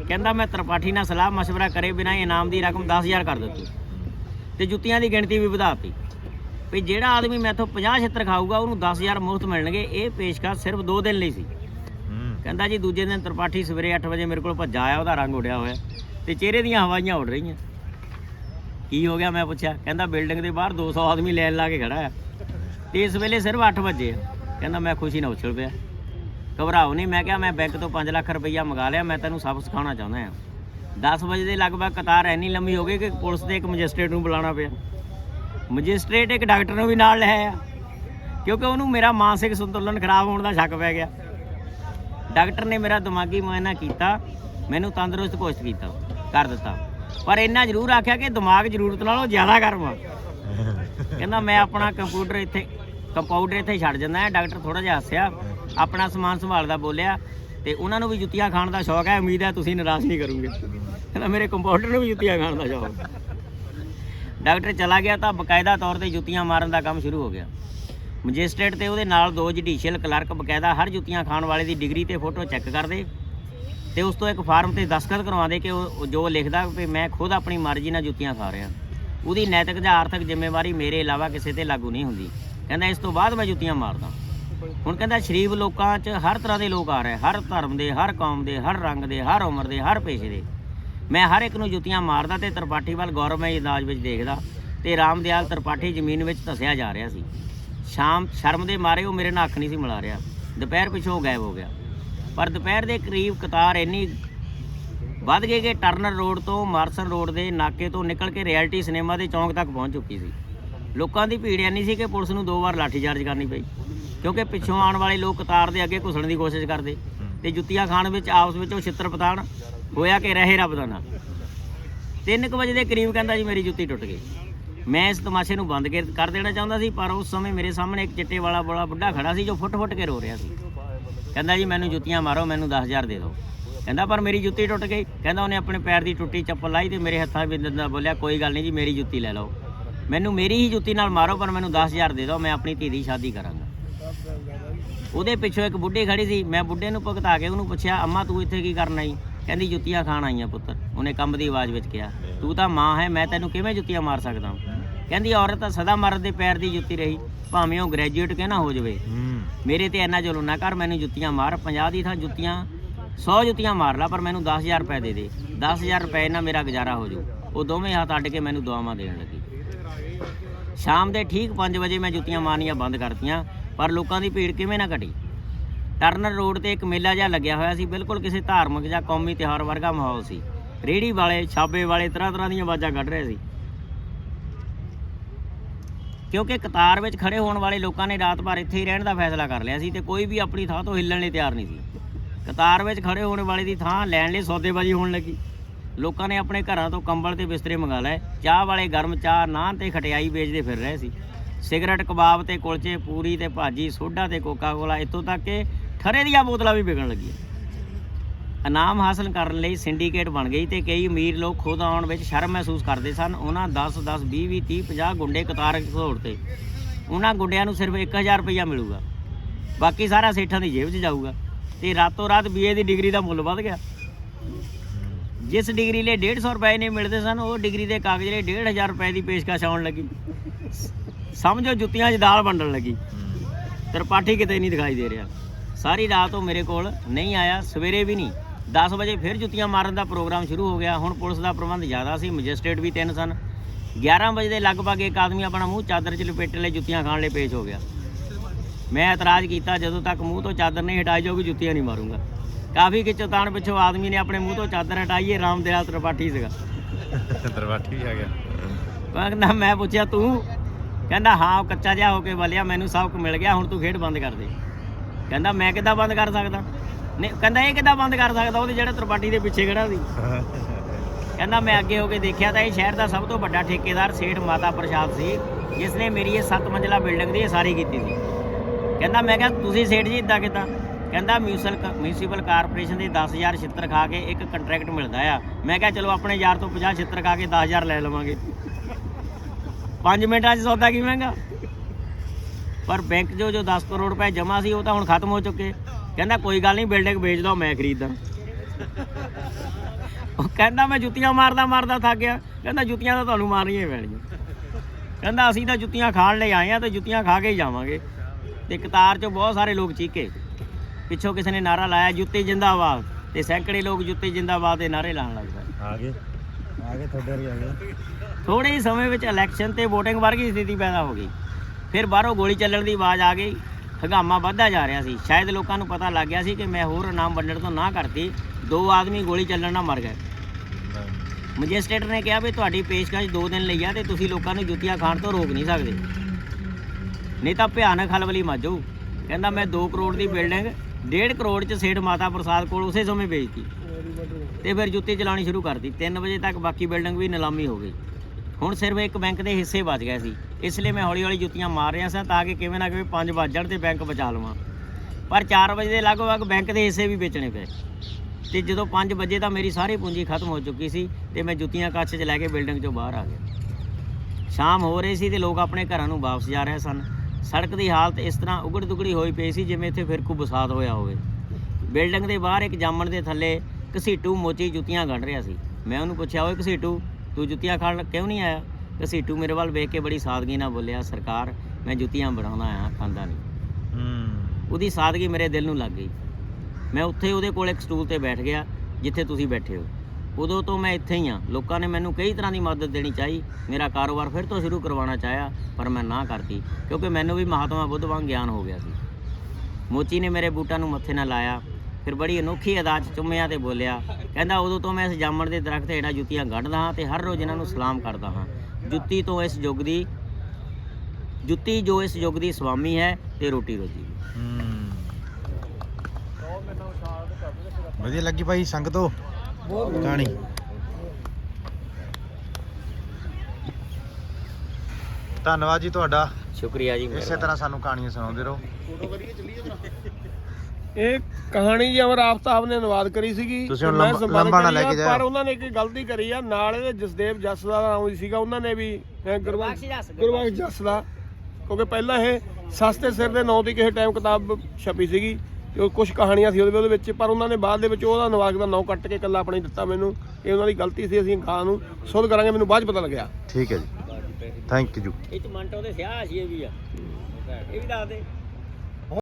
ਕਹਿੰਦਾ ਮੈਂ ਤਰਪਾਠੀ ਨਾਲ ਸਲਾਹ مشورہ ਕਰੇ ਬਿਨਾਂ ਇਨਾਮ ਦੀ ਰਕਮ 10000 ਕਰ ਦਿੱਤੀ ਤੇ ਜੁੱਤੀਆਂ ਦੀ ਗਿਣਤੀ ਵੀ ਵਧਾਤੀ। ਵੀ ਜਿਹੜਾ ਆਦਮੀ ਮੈਥੋਂ 50 ਛਿੱਤਰ ਖਾਊਗਾ ਉਹਨੂੰ 10000 ਮੁਫਤ ਮਿਲਣਗੇ। ਇਹ ਪੇਸ਼ਕਸ਼ ਸਿਰਫ 2 ਦਿਨ ਲਈ ਸੀ। ਕਹਿੰਦਾ ਜੀ ਦੂਜੇ ਦਿਨ ਤਰਪਾਠੀ ਸਵੇਰੇ 8 ਵਜੇ ਮੇਰੇ ਕੋਲ ਭੱਜਾ ਆਇਆ ਉਹਦਾ ਰੰਗ ਉੜਿਆ ਹੋਇਆ। ਤੇ ਚਿਹਰੇ ਦੀਆਂ ਹਵਾਈਆਂ ਉੱਡ ਰਹੀਆਂ। ਕੀ ਹੋ ਗਿਆ ਮੈਂ ਪੁੱਛਿਆ। ਕਹਿੰਦਾ ਬਿਲਡਿੰਗ ਦੇ ਬਾਹਰ 200 ਆਦਮੀ ਲਾਈਨ ਲਾ ਕੇ ਖੜਾ ਹੈ। ਤੇ ਇਸ ਵੇਲੇ ਸਿਰਫ 8 ਵਜੇ ਕਹਿੰਦਾ ਮੈਂ ਖੁਸ਼ੀ ਨਾਲ ਉਛਲ ਪਿਆ। ਘਬਰਾਓ ਨਹੀਂ ਮੈਂ ਕਿਹਾ ਮੈਂ ਬੈਂਕ ਤੋਂ 5 ਲੱਖ ਰੁਪਈਆ ਮੰਗਾ ਲਿਆ ਮੈਂ ਤੈਨੂੰ ਸਬਕ ਸਿਖਾਉਣਾ ਚਾਹੁੰਦਾ ਹਾਂ। 10 ਵਜੇ ਦੇ ਲਗਭਗ ਕਤਾਰ ਇੰਨੀ ਲੰਮੀ ਹੋ ਗਈ ਕਿ ਪੁਲਿਸ ਦੇ ਇੱਕ ਮੈਜਿਸਟ੍ਰੇਟ ਨੂੰ ਬੁਲਾਉਣਾ ਪਿਆ। ਮੈਜਿਸਟ੍ਰੇਟ ਇੱਕ ਡਾਕਟਰ ਨੂੰ ਵੀ ਨਾਲ ਲੈ ਆਇਆ। ਕਿਉਂਕਿ ਉਹਨੂੰ ਮੇਰਾ ਮਾਨਸਿਕ ਸੰਤੁਲਨ ਖਰਾਬ ਹੋਣ ਦਾ ਸ਼ੱਕ ਪੈ ਗਿਆ। ਡਾਕਟਰ ਨੇ ਮੇਰਾ ਦਿਮਾਗੀ ਮੁਆਇਨਾ ਕੀਤਾ, ਮੈਨੂੰ ਤੰਦਰੁਸਤ ਘੋਸ਼ਿਤ ਕੀਤਾ, ਕਰ ਦਿੱਤਾ। ਪਰ ਇੰਨਾ ਜ਼ਰੂਰ ਆਖਿਆ ਕਿ ਦਿਮਾਗ ਜ਼ਰੂਰਤ ਨਾਲੋਂ ਜ਼ਿਆਦਾ ਗਰਮ ਆ। ਕਹਿੰਦਾ, ਮੈਂ ਆਪਣਾ ਕੰਪਿਊਟਰ ਇੱਥੇ, ਕੰਪਾਊਂਡਰ ਇੱਥੇ ਛੱਡ ਜਾਂਦਾ ਹੈ। ਡਾਕਟਰ ਥੋੜਾ ਜਿਹਾ ਹੱਸਿਆ, ਆਪਣਾ ਸਮਾਨ ਸੰਭਾਲਦਾ ਬੋਲਿਆ ਤੇ ਉਹਨਾਂ ਨੂੰ ਵੀ ਜੁੱਤੀਆਂ ਖਾਣ ਦਾ ਸ਼ੌਕ ਹੈ, ਉਮੀਦ ਹੈ ਤੁਸੀਂ ਨਿਰਾਸ਼ ਨਹੀਂ ਕਰੋਗੇ। ਕਹਿੰਦਾ ਮੇਰੇ ਕੰਪਾਊਂਡਰ ਨੂੰ ਵੀ ਜੁੱਤੀਆਂ ਖਾਣ ਦਾ ਸ਼ੌਕ। ਡਾਕਟਰ ਚਲਾ ਗਿਆ ਤਾਂ ਬਕਾਇਦਾ ਤੌਰ ਤੇ ਜੁੱਤੀਆਂ ਮਾਰਨ ਦਾ ਕੰਮ ਸ਼ੁਰੂ ਹੋ ਗਿਆ। ਮੈਜਿਸਟ੍ਰੇਟ ਤੇ ਉਹਦੇ ਨਾਲ ਦੋ ਜੁਡੀਸ਼ੀਅਲ ਕਲਰਕ ਬਕਾਇਦਾ ਹਰ ਜੁੱਤੀਆਂ ਖਾਣ ਵਾਲੇ ਦੀ ਡਿਗਰੀ ਤੇ ਫੋਟੋ ਚੈੱਕ ਕਰਦੇ ਤੇ ਉਸ ਤੋਂ ਇੱਕ ਫਾਰਮ ਤੇ ਦਸਤਖਤ ਕਰਵਾਉਂਦੇ ਕਿ ਉਹ ਉਹ ਜੋ ਲਿਖਦਾ ਵੀ ਮੈਂ ਖੁਦ ਆਪਣੀ ਮਰਜ਼ੀ ਨਾਲ ਜੁੱਤੀਆਂ ਖਾ ਰਿਹਾ। ਉਹਦੀ ਨੈਤਿਕ ਜਾਂ ਆਰਥਿਕ ਜ਼ਿੰਮੇਵਾਰੀ ਮੇਰੇ ਇਲਾਵਾ ਕਿਸੇ ਤੇ ਲਾਗੂ ਨਹੀਂ ਹੁੰਦੀ। ਕਹਿੰਦਾ ਇਸ ਤੋਂ ਬਾਅਦ ਮੈਂ ਜੁੱਤੀਆਂ ਮਾਰਦਾ। ਹੁਣ ਕਹਿੰਦਾ ਸ਼ਰੀਫ ਲੋਕਾਂ 'ਚ ਹਰ ਤਰ੍ਹਾਂ ਦੇ ਲੋਕ ਆ ਰਹੇ, ਹਰ ਧਰਮ ਦੇ, ਹਰ ਕੌਮ ਦੇ, ਹਰ ਰੰਗ ਦੇ, ਹਰ ਉਮਰ ਦੇ, ਹਰ ਪੇਸ਼ੇ ਦੇ। ਮੈਂ ਹਰ ਇੱਕ ਨੂੰ ਜੁੱਤੀਆਂ ਮਾਰਦਾ ਤੇ ਤਰਪਾਠੀ ਵੱਲ ਗੌਰਵਮਈ ਅੰਦਾਜ਼ ਵਿੱਚ ਦੇਖਦਾ ਤੇ ਰਾਮਦਿਆਲ ਤਰਪਾਠੀ ਜ਼ਮੀਨ ਵਿੱਚ ਧਸਿਆ ਜਾ ਰਿਹਾ ਸੀ। ਸ਼ਾਮ ਸ਼ਰਮ ਦੇ ਮਾਰੇ ਉਹ ਮੇਰੇ ਨਾਲ ਅੱਖ ਨਹੀਂ ਸੀ ਮਿਲਾ ਰਿਹਾ। ਦੁਪਹਿਰ ਪਿਛੋਂ ਗਾਇਬ ਹੋ ਗਿਆ। ਪਰ ਦੁਪਹਿਰ ਦੇ ਕਰੀਬ ਕਤਾਰ ਇੰਨੀ ਵੱਧ ਗਈ ਕਿ ਟਰਨਰ ਰੋਡ ਤੋਂ ਮਾਰਸਨ ਰੋਡ ਦੇ ਨਾਕੇ ਤੋਂ ਨਿਕਲ ਕੇ ਰਿਐਲਿਟੀ ਸਿਨੇਮਾ ਦੇ ਚੌਂਕ ਤੱਕ ਪਹੁੰਚ ਚੁੱਕੀ ਸੀ। ਲੋਕਾਂ ਦੀ ਭੀੜ ਇੰਨੀ ਸੀ ਕਿ ਪੁਲਿਸ ਨੂੰ ਦੋ ਵਾਰ ਲਾਠੀਚਾਰਜ ਕਰਨੀ ਪਈ। ਕਿਉਂਕਿ ਪਿੱਛੋਂ ਆਉਣ ਵਾਲੇ ਲੋਕ ਕਤਾਰ ਦੇ ਅੱਗੇ ਘੁਸਣ ਦੀ ਕੋਸ਼ਿਸ਼ ਕਰਦੇ ਤੇ ਜੁੱਤੀਆਂ ਖਾਣ ਵਿੱਚ ਆਪਸ ਵਿੱਚ ਉਹ ਛਿੱਤਰ ਪਤਾਣ ਹੋਇਆ ਕਿ ਰਹੇ ਰੱਬ ਦਾ ਨਾਂ। 3:00 ਵਜੇ ਦੇ ਕਰੀਬ ਕਹਿੰਦਾ ਜੀ ਮੇਰੀ ਜੁੱਤੀ ਟੁੱਟ ਗਈ। ਮੈਂ ਇਸ ਤਮਾਸ਼ੇ ਨੂੰ ਬੰਦ ਕਰ- ਕਰ ਦੇਣਾ ਚਾਹੁੰਦਾ ਸੀ, ਪਰ ਉਸ ਸਮੇਂ ਮੇਰੇ ਸਾਹਮਣੇ ਇੱਕ ਚਿੱਟੇ ਵਾਲਾ ਬੜਾ ਬੁੱਢਾ ਖੜਾ ਸੀ ਜੋ ਫੁੱਟ-ਫੁੱਟ ਕੇ ਰੋ ਰਿਹਾ ਸੀ। ਕਹਿੰਦਾ ਜੀ ਮੈਨੂੰ ਜੁੱਤੀਆਂ ਮਾਰੋ, ਮੈਨੂੰ 10000 ਦੇ ਦਿਓ। ਕਹਿੰਦਾ, ਪਰ ਮੇਰੀ ਜੁੱਤੀ ਟੁੱਟ ਗਈ। ਕਹਿੰਦਾ, ਉਹਨੇ ਆਪਣੇ ਪੈਰ ਦੀ ਟੁੱਟੀ ਚੱਪਲ ਲਾਈ ਤੇ ਮੇਰੇ ਹੱਥਾਂ ਵਿੱਚ ਦਿੰਦਾ ਬੋਲਿਆ, ਕੋਈ ਗੱਲ ਨਹੀਂ ਜੀ, ਮੇਰੀ ਜੁੱਤੀ ਲੈ ਲਓ। ਮੈਨੂੰ ਮੇਰੀ ਹੀ ਜੁੱਤੀ ਨਾਲ ਮਾਰੋ, ਪਰ ਮੈਨੂੰ 10000 ਦੇ ਦਿਓ, ਮੈਂ ਆਪਣੀ ਧੀ ਦੀ ਸ਼ਾਦੀ ਕਰਾਂਗਾ। ਉਹਦੇ ਪਿੱਛੋਂ ਇੱਕ ਬੁੱਢੀ ਖੜੀ ਸੀ ਮੈਂ ਬੁੱਢੇ ਨੂੰ ਭੁਗਤਾ ਕੇ ਉਹਨੂੰ ਪੁੱਛਿਆ ਅੰਮਾ ਤੂੰ ਇੱਥੇ ਕੀ ਕਰਨ ਆਈ? ਕਹਿੰਦੀ ਜੁੱਤੀਆਂ ਖਾਣ ਆਈਆਂ ਪੁੱਤਰ ਉਹਨੇ ਕੰਬ ਦੀ ਆਵਾਜ਼ ਵਿੱਚ ਕਿਹਾ ਤੂੰ ਤਾਂ ਮਾਂ ਹੈ ਮੈਂ ਤੈਨੂੰ ਕਿਵੇਂ ਜੁੱਤੀਆਂ ਮਾਰ ਸਕਦਾ? ਕਹਿੰਦੀ ਔਰਤ ਤਾਂ ਸਦਾ ਮਰਦ ਦੇ ਪੈਰ ਦੀ ਜੁੱਤੀ ਰਹੀ ਭਾਵੇਂ ਉਹ ਗ੍ਰੈਜੂਏਟ ਕਿ ਨਾ ਹੋ ਜਾਵੇ। ਮੇਰੇ ਤੇ ਇੰਨਾ ਜ਼ੁਲਮ ਨਾ ਕਰ ਮੈਨੂੰ ਜੁੱਤੀਆਂ ਮਾਰ 50 ਦੀ ਥਾਂ ਜੁੱਤੀਆਂ 100 ਜੁੱਤੀਆਂ ਮਾਰ ਲਾ ਪਰ ਮੈਨੂੰ 10000 ਰੁਪਏ ਦੇ ਦੇ। 10000 ਰੁਪਏ ਨਾਲ ਮੇਰਾ ਗੁਜ਼ਾਰਾ ਹੋ ਜਾਊ। ਉਹ ਦੋਵੇਂ ਹੱਥ ਅੱਡ ਕੇ ਮੈਨੂੰ ਦੁਆਵਾਂ ਦੇਣ ਲੱਗੀ। ਸ਼ਾਮ ਦੇ ਠੀਕ 5 ਵਜੇ ਮੈਂ ਜੁੱਤੀਆਂ ਮਾਰਨੀਆਂ ਬੰਦ ਕਰਤੀਆਂ। ਪਰ ਲੋਕਾਂ ਦੀ ਭੀੜ ਕਿਵੇਂ ਨਾ ਘਟੀ। ਟਰਨਰ ਰੋਡ ਤੇ ਇੱਕ ਮੇਲਾ ਜਿਹਾ ਲੱਗਿਆ ਹੋਇਆ ਸੀ, ਬਿਲਕੁਲ ਕਿਸੇ ਧਾਰਮਿਕ ਜਾਂ ਕੌਮੀ ਤਿਉਹਾਰ ਵਰਗਾ ਮਾਹੌਲ ਸੀ। ਰੇੜੀ ਵਾਲੇ, ਛਾਬੇ ਵਾਲੇ ਤਰ੍ਹਾਂ ਤਰ੍ਹਾਂ ਦੀਆਂ ਆਵਾਜ਼ਾਂ ਕੱਢ ਰਹੇ ਸੀ। ਕਿਉਂਕਿ ਕਤਾਰ ਵਿੱਚ ਖੜੇ ਹੋਣ ਵਾਲੇ ਲੋਕਾਂ ਨੇ ਰਾਤ ਭਰ ਇੱਥੇ ਹੀ ਰਹਿਣ ਦਾ ਫੈਸਲਾ ਕਰ ਲਿਆ ਸੀ ਤੇ ਕੋਈ ਵੀ ਆਪਣੀ ਥਾਂ ਤੋਂ ਹਿੱਲਣ ਲਈ ਤਿਆਰ ਨਹੀਂ ਸੀ। ਕਤਾਰ ਵਿੱਚ ਖੜੇ ਹੋਣ ਵਾਲੇ ਦੀ ਥਾਂ ਲੈਣ ਲਈ ਸੌਦੇਬਾਜ਼ੀ ਹੋਣ ਲੱਗੀ। ਲੋਕਾਂ ਨੇ ਆਪਣੇ ਘਰਾਂ ਤੋਂ ਕੰਬਲ ਤੇ ਬਿਸਤਰੇ ਮੰਗਾ ਲਏ। ਚਾਹ ਵਾਲੇ ਗਰਮ ਚਾਹ ਨਾਨ ਤੇ ਖਟਿਆਈ ਵੇਚਦੇ ਫਿਰ ਰਹੇ ਸੀ। ਸਿਗਰਟ, ਕਬਾਬ ਤੇ ਕੁਲਚੇ, ਪੂਰੀ ਤੇ ਭਾਜੀ, ਸੋਡਾ ਤੇ ਕੋਕਾ ਕੋਲਾ ਇੱਥੋਂ ਤੱਕ ਕਿ ਠਰੇ ਦੀਆਂ ਬੋਤਲਾਂ ਵੀ ਵਿਕਣ ਲੱਗੀਆਂ। ਇਨਾਮ ਹਾਸਲ ਕਰਨ ਲਈ ਸਿੰਡੀਕੇਟ ਬਣ ਗਈ ਤੇ ਕਈ ਅਮੀਰ ਲੋਕ ਖੁਦ ਆਉਣ ਵਿੱਚ ਸ਼ਰਮ ਮਹਿਸੂਸ ਕਰਦੇ ਸਨ। ਉਹਨਾਂ 10 10 20 20 30 50 ਗੁੰਡੇ ਕਤਾਰ ਘੋੜ ਤੇ। ਉਹਨਾਂ ਗੁੰਡਿਆਂ ਨੂੰ ਸਿਰਫ 1000 ਰੁਪਇਆ ਮਿਲੂਗਾ। ਬਾਕੀ ਸਾਰਾ ਸੇਠਾਂ ਦੀ ਜੇਬ 'ਚ ਜਾਊਗਾ। ਤੇ ਰਾਤੋਂ ਰਾਤ ਬੀਏ ਦੀ ਡਿਗਰੀ ਦਾ ਮੁੱਲ ਵੱਧ ਗਿਆ। ਜਿਸ ਡਿਗਰੀ ਲਈ 150 ਰੁਪਏ ਨਹੀਂ ਮਿਲਦੇ ਸਨ, ਉਹ ਡਿਗਰੀ ਦੇ ਕਾਗਜ਼ ਲਈ 1500 ਰੁਪਏ ਦੀ ਪੇਸ਼ਕਸ਼ ਆਉਣ ਲੱਗੀ। ਸਮਝੋ ਜੁੱਤੀਆਂ 'ਚ ਦਾਲ ਵੰਡਣ ਲੱਗੀ। ਤਰਪਾਠੀ ਕਿਤੇ ਨਹੀਂ ਦਿਖਾਈ ਦੇ ਰਿਹਾ। ਸਾਰੀ ਰਾਤ ਉਹ ਮੇਰੇ ਕੋਲ ਨਹੀਂ ਆਇਆ ਸਵੇਰੇ ਵੀ ਨਹੀਂ। 10 ਵਜੇ ਫਿਰ ਜੁੱਤੀਆਂ ਮਾਰਨ ਦਾ ਪ੍ਰੋਗਰਾਮ ਸ਼ੁਰੂ ਹੋ ਗਿਆ। ਹੁਣ ਪੁਲਿਸ ਦਾ ਪ੍ਰਬੰਧ ਜ਼ਿਆਦਾ ਸੀ ਮੈਜਿਸਟ੍ਰੇਟ ਵੀ ਤਿੰਨ ਸਨ। 11 ਵਜੇ ਦੇ ਲਗਭਗ ਇੱਕ ਆਦਮੀ ਆਪਣਾ ਮੂੰਹ ਚਾਦਰ 'ਚ ਲਪੇਟੇ ਲਈ ਜੁੱਤੀਆਂ ਖਾਣ ਲਈ ਪੇਸ਼ ਹੋ ਗਿਆ। ਮੈਂ ਇਤਰਾਜ਼ ਕੀਤਾ ਜਦੋਂ ਤੱਕ ਮੂੰਹ ਤੋਂ ਚਾਦਰ ਨਹੀਂ ਹਟਾਈ ਜਾਊਗੀ ਜੁੱਤੀਆਂ ਨਹੀਂ ਮਾਰੂੰਗਾ। ਕਾਫੀ ਖਿੱਚੋਤਾਣ ਪਿੱਛੋਂ ਆਦਮੀ ਨੇ ਆਪਣੇ ਮੂੰਹ ਤੋਂ ਚਾਦਰ ਹਟਾਈ ਇਹ ਰਾਮਦਿਆਲ ਤਰਪਾਠੀ ਸੀਗਾ। ਦਰਵਾਠੀ ਵੀ ਆ ਗਿਆ। ਮੈਂ ਕਹਿੰਦਾ ਮੈਂ ਪੁੱਛਿਆ ਤੂੰ ਕਹਿੰਦਾ, ਹਾਂ, ਉਹ ਕੱਚਾ ਜਿਹਾ ਹੋ ਕੇ ਬਲਿਆ ਮੈਨੂੰ ਸਭ ਕੁ ਮਿਲ ਗਿਆ, ਹੁਣ ਤੂੰ ਖੇਡ ਬੰਦ ਕਰ ਦੇ। ਕਹਿੰਦਾ, ਮੈਂ ਕਿੱਦਾਂ ਬੰਦ ਕਰ ਸਕਦਾ? ਨਹੀਂ, ਕਹਿੰਦਾ, ਇਹ ਕਿੱਦਾਂ ਬੰਦ ਕਰ ਸਕਦਾ? ਉਹਦੇ ਜਿਹੜਾ ਤਰਪਾਟੀ ਦੇ ਪਿੱਛੇ ਖੜਾ ਸੀ। ਕਹਿੰਦਾ, ਮੈਂ ਅੱਗੇ ਹੋ ਕੇ ਦੇਖਿਆ ਤਾਂ ਇਹ ਸ਼ਹਿਰ ਦਾ ਸਭ ਤੋਂ ਵੱਡਾ ਠੇਕੇਦਾਰ ਸੇਠ ਮਾਤਾ ਪ੍ਰਸ਼ਾਦ ਸੀ, ਜਿਸ ਨੇ ਮੇਰੀ ਇਹ 7 ਮੰਜ਼ਲਾ ਬਿਲਡਿੰਗ ਦੀ ਸਾਰੀ ਕੀਤੀ ਸੀ। ਕਹਿੰਦਾ, ਮੈਂ ਕਿਹਾ, ਤੁਸੀਂ ਸੇਠ ਜੀ, ਇਦਾਂ ਕਿਦਾਂ? ਕਹਿੰਦਾ, ਮਿਊਸਲ ਮਿਊਨਿਸਪਲ ਕਾਰਪੋਰੇਸ਼ਨ ਦੇ 10000 ਛਿੱਤਰ ਖਾ ਕੇ ਇੱਕ ਕੰਟਰੈਕਟ ਮਿਲਦਾ ਆ। ਮੈਂ ਕਿਹਾ, ਚਲੋ, ਆਪਣੇ ਯਾਰ ਤੋਂ 50 ਛਿੱਤਰ ਖਾ ਕੇ 10000 ਲੈ ਲਵਾਂਗੇ। 5 ਮਿੰਟਾਂ 'ਚ ਸੌਦਾ ਕੀ ਮਹਿੰਗਾ? ਪਰ ਬੈਂਕ 'ਚੋਂ ਜੋ 10 ਕਰੋੜ ਰੁਪਏ ਜਮ੍ਹਾਂ ਸੀ, ਉਹ ਤਾਂ ਹੁਣ ਖਤਮ ਹੋ ਚੁੱਕੇ। ਕਹਿੰਦਾ, ਕੋਈ ਗੱਲ ਨਹੀਂ, ਬਿਲਡਿੰਗ ਵੇਚ ਦੋ, ਮੈਂ ਖਰੀਦਦਾ। ਉਹ ਕਹਿੰਦਾ, ਮੈਂ ਜੁੱਤੀਆਂ ਮਾਰਦਾ ਮਾਰਦਾ ਥੱਕ ਗਿਆ। ਕਹਿੰਦਾ, ਜੁੱਤੀਆਂ ਤਾਂ ਤੁਹਾਨੂੰ ਮਾਰਨੀਆਂ ਪੈਣੀਆਂ ਕਹਿੰਦਾ, ਅਸੀਂ ਤਾਂ ਜੁੱਤੀਆਂ ਖਾਣ ਲਈ ਆਏ ਆ ਤੇ ਜੁੱਤੀਆਂ ਖਾ ਕੇ ਹੀ ਜਾਵਾਂਗੇ। ਤੇ ਕਤਾਰ 'ਚੋਂ ਬਹੁਤ ਸਾਰੇ ਲੋਕ ਚੀਕੇ। ਪਿੱਛੋਂ ਕਿਸੇ ਨੇ ਨਾਰਾ ਲਾਇਆ, ਜੁੱਤੀ ਜਿੰਦਾਬਾਦ। ਤੇ ਸੈਂਕੜੇ ਲੋਕ ਜੁੱਤੀ ਜਿੰਦਾਬਾਦ ਦੇ ਨਾਰੇ ਲਾਉਣ ਲੱਗ ਪਏ। ਆ ਗਏ। ਆ ਗਏ, ਤੁਹਾਡੇ ਰਹੀ ਆ ਗਏ। ਥੋੜੇ ਹੀ ਸਮੇਂ ਵਿੱਚ ਇਲੈਕਸ਼ਨ ਤੇ VOTING ਵਰਗੀ ਸਥਿਤੀ ਪੈਦਾ ਹੋ ਗਈ। ਫਿਰ ਬਾਹਰੋਂ ਗੋਲੀ ਚੱਲਣ ਦੀ ਆਵਾਜ਼ ਆ ਗਈ। ਹਗਾਮਾ ਵੱਧਦਾ ਜਾ ਰਿਹਾ ਸੀ। ਸ਼ਾਇਦ ਲੋਕਾਂ ਨੂੰ ਪਤਾ ਲੱਗ ਗਿਆ ਸੀ ਕਿ ਮੈਂ ਹੋਰ ਇਨਾਮ ਵੰਡਣ ਤੋਂ ਨਾ ਕਰਤੀ ਦੋ ਆਦਮੀ ਗੋਲੀ ਚੱਲਣ ਨਾਲ ਮਰ ਗਏ। ਮੈਜਿਸਟ੍ਰੇਟ ਨੇ ਕਿਹਾ ਵੀ ਤੁਹਾਡੀ ਪੇਸ਼ਕਸ਼ 2 ਦਿਨ ਲਈ ਆ ਤੇ ਤੁਸੀਂ ਲੋਕਾਂ ਨੂੰ ਜੁੱਤੀਆਂ ਖਾਣ ਤੋਂ ਰੋਕ ਨਹੀਂ ਸਕਦੇ। ਨਹੀਂ ਤਾਂ ਭਿਆਨਕ ਹਲਵਲੀ ਮਾਜੋ। ਕਹਿੰਦਾ, ਮੈਂ 2 ਕਰੋੜ ਦੀ ਬਿਲਡਿੰਗ 1.5 ਕਰੋੜ ਚ ਸੇਠ ਮਾਤਾ ਪ੍ਰਸਾਦ ਕੋਲ ਉਸੇ ਸਮੇਂ ਵੇਚਤੀ। ਤੇ ਫਿਰ ਜੁੱਤੀ ਚਲਾਉਣੀ ਸ਼ੁਰੂ ਕਰਤੀ 3 ਵਜੇ ਤੱਕ ਬਾਕੀ ਬਿਲਡਿੰਗ ਵੀ ਨਿਲਾਮੀ ਹੋ ਗਈ। ਹੁਣ ਸਿਰਫ ਇੱਕ ਬੈਂਕ ਦੇ ਹਿੱਸੇ ਬਚ ਗਏ ਸੀ। ਇਸ ਲਈ ਮੈਂ ਹੌਲੀ ਹੌਲੀ ਜੁੱਤੀਆਂ ਮਾਰ ਰਿਹਾ ਸਾਂ ਤਾਂ ਕਿ ਕਿਵੇਂ ਨਾ ਕਿਵੇਂ 5 ਵੱਜ ਜਾਣ ਤੇ ਬੈਂਕ ਬਚਾ ਲਵਾਂ। ਪਰ 4 ਵਜੇ ਦੇ ਲਗਭਗ ਬੈਂਕ ਦੇ ਹਿੱਸੇ ਵੀ ਵੇਚਣੇ ਪਏ। ਤੇ ਜਦੋਂ 5 ਵਜੇ ਤਾਂ ਮੇਰੀ ਸਾਰੀ ਪੂੰਜੀ ਖਤਮ ਹੋ ਚੁੱਕੀ ਸੀ ਤੇ ਮੈਂ ਜੁੱਤੀਆਂ ਕੱਛ 'ਚ ਲੈ ਕੇ ਬਿਲਡਿੰਗ 'ਚੋਂ ਬਾਹਰ ਆ ਗਿਆ। ਸ਼ਾਮ ਹੋ ਰਹੀ ਸੀ ਤੇ ਲੋਕ ਆਪਣੇ ਘਰਾਂ ਨੂੰ ਵਾਪਸ ਜਾ ਰਹੇ ਸਨ। ਸੜਕ ਦੀ ਹਾਲਤ ਇਸ ਤਰ੍ਹਾਂ ਉਗੜ ਦੁਗੜੀ ਹੋਈ ਪਈ ਸੀ ਜਿਵੇਂ ਇੱਥੇ ਫਿਰਕੂ ਬਸਾਤ ਹੋਇਆ ਹੋਵੇ। ਬਿਲਡਿੰਗ ਦੇ ਬਾਹਰ ਇੱਕ ਜਾਮਣ ਦੇ ਥੱਲੇ ਘਸੀਟੂ ਮੋਚੀ ਜੁੱਤੀਆਂ ਗੰਢ ਰਿਹਾ ਸੀ। ਮੈਂ ਉਹਨੂੰ ਪੁੱਛਿਆ, ਓਏ ਘਸੀਟੂ ਤੂੰ ਜੁੱਤੀਆਂ ਖਾਣ ਕਿਉਂ ਨਹੀਂ ਆਇਆ? ਘਸੀਟੂ ਮੇਰੇ ਵੱਲ ਵੇਖ ਕੇ ਬੜੀ ਸਾਦਗੀ ਨਾਲ ਬੋਲਿਆ ਸਰਕਾਰ ਮੈਂ ਜੁੱਤੀਆਂ ਬਣਾਉਣਾ ਆਇਆ ਖਾਂਦਾ ਨਹੀਂ। ਹੂੰ। ਉਹਦੀ ਸਾਦਗੀ ਮੇਰੇ ਦਿਲ ਨੂੰ ਲੱਗ ਗਈ। ਮੈਂ ਉੱਥੇ ਉਹਦੇ ਕੋਲ ਇੱਕ ਸਟੂਲ ਤੇ ਬੈਠ ਗਿਆ ਜਿੱਥੇ ਤੁਸੀਂ ਬੈਠੇ ਹੋ। ਉਦੋਂ ਤੋਂ ਮੈਂ ਇੱਥੇ ਹੀ ਆ ਲੋਕਾਂ ਨੇ ਮੈਨੂੰ ਕਈ ਤਰ੍ਹਾਂ ਦੀ ਮਦਦ ਦੇਣੀ ਚਾਹੀ। ਮੇਰਾ ਕਾਰੋਬਾਰ ਫਿਰ ਤੋਂ ਸ਼ੁਰੂ ਕਰਵਾਉਣਾ ਚਾਹਿਆ ਪਰ ਮੈਂ ਨਾ ਕਰਤੀ ਕਿਉਂਕਿ ਮੈਨੂੰ ਵੀ ਮਹਾਤਮਾ ਬੁੱਧ ਵਾਂਗ ਗਿਆਨ ਹੋ ਗਿਆ ਸੀ। ਮੋਚੀ ਨੇ ਮੇਰੇ ਬੂਟਾਂ ਨੂੰ ਮੱਥੇ ਨਾਲ ਲਾਇਆ। ਫਿਰ ਬੜੀ ਅਨੋਖੀ ਅਦਾ 'ਚ ਚੁੰਮਿਆ ਤੇ ਬੋਲਿਆ ਕਹਿੰਦਾ ਉਦੋਂ ਤੋਂ ਮੈਂ ਇਸ ਜਾਮਣ ਦੇ ਦਰਖਤ ਹੇਠਾਂ ਜੁੱਤੀਆਂ ਗੱਡਦਾ ਹਾਂ ਤੇ ਹਰ ਰੋਜ਼ ਇਹਨਾਂ ਨੂੰ ਸਲਾਮ ਕਰਦਾ ਹਾਂ। ਜੁੱਤੀ ਤੋਂ ਇਸ ਯੁੱਗ ਦੀ ਜੁੱਤੀ ਜੋ ਇਸ ਯੁੱਗ ਦੀ ਸੁਆਮੀ ਹੈ ਤੇ ਰੋਟੀ ਰੋਜੀ ਹੂੰ ਵਧੀਆ ਲੱਗੀ ਭਾਈ ਸੰਗਤੋ ਕਹਾਣੀ। ਧੰਨਵਾਦ ਜੀ ਤੁਹਾਡਾ। ਸ਼ੁਕਰੀਆ ਜੀ ਇਸੇ ਤਰ੍ਹਾਂ ਸਾਨੂੰ ਕਹਾਣੀਆਂ ਸੁਣਾਉਂਦੇ ਰਹੋ। ਇਹ ਕਹਾਣੀ ਜੀ ਅਮਰ ਆਫਤਾਬ ਨੇ ਅਨੁਵਾਦ ਕਰੀ ਸੀਗੀ। ਤੁਸੀਂ ਤੇ ਹੁਣ ਮੈਂ ਲੰਬਾ- ਸੰਪਾਦਕ ਲੰਬਾ ਨਾ ਕਰੀ ਲੈ ਆ, ਕੇ ਜਾਇਓ। ਪਰ ਉਹਨਾਂ ਨੇ ਇੱਕ ਗਲਤੀ ਕਰੀ ਆ ਨਾਲ ਇਹਦੇ ਜਸਦੇਵ ਜੱਸ ਦਾ ਨਾਮ ਹੀ ਸੀਗਾ ਉਹਨਾਂ ਨੇ ਵੀ ਅਹ, ਗੁਰਬਖਸ਼ ਜੱਸ, ਗੁਰਬਖਸ਼। ਜੱਸ ਦਾ। ਕਿਉਂਕਿ ਪਹਿਲਾਂ ਇਹ ਸਸਤੇ ਸਿਰ ਦੇ ਨਾਂ ਦੀ ਕਿਸੇ ਟਾਈਮ ਕਿਤਾਬ ਛਪੀ ਸੀਗੀ ਤੇ ਕੁਝ ਕਹਾਣੀਆਂ ਸੀ ਉਹਦੇ ਉਹਦੇ ਵਿੱਚ ਪਰ ਉਹਨਾਂ ਨੇ ਬਾਅਦ ਦੇ ਵਿੱਚ ਉਹਦਾ ਅਨੁਵਾਦ ਦਾ ਨਾਂ ਕੱਟ ਕੇ ਇਕੱਲਾ ਆਪਣਾ ਹੀ ਦਿੱਤਾ ਮੈਨੂੰ ਇਹ ਉਹਨਾਂ ਦੀ ਗਲਤੀ ਸੀ ਅਸੀਂ ਗਾਂ ਨੂੰ ਸੁਧ ਕਰਾਂਗੇ ਮੈਨੂੰ ਬਾਅਦ ਚ ਪਤਾ ਲੱਗਿਆ। ਠੀਕ ਹੈ ਜੀ। ਥੈਂਕ ਯੂ ਇਹ ਚ ਮੰਟੋ ਦੇ ਸਿਆਹ ਸੀ ਇਹ ਵੀ ਆ। ਇਹ ਵੀ ਦੱਸ ਦੇ।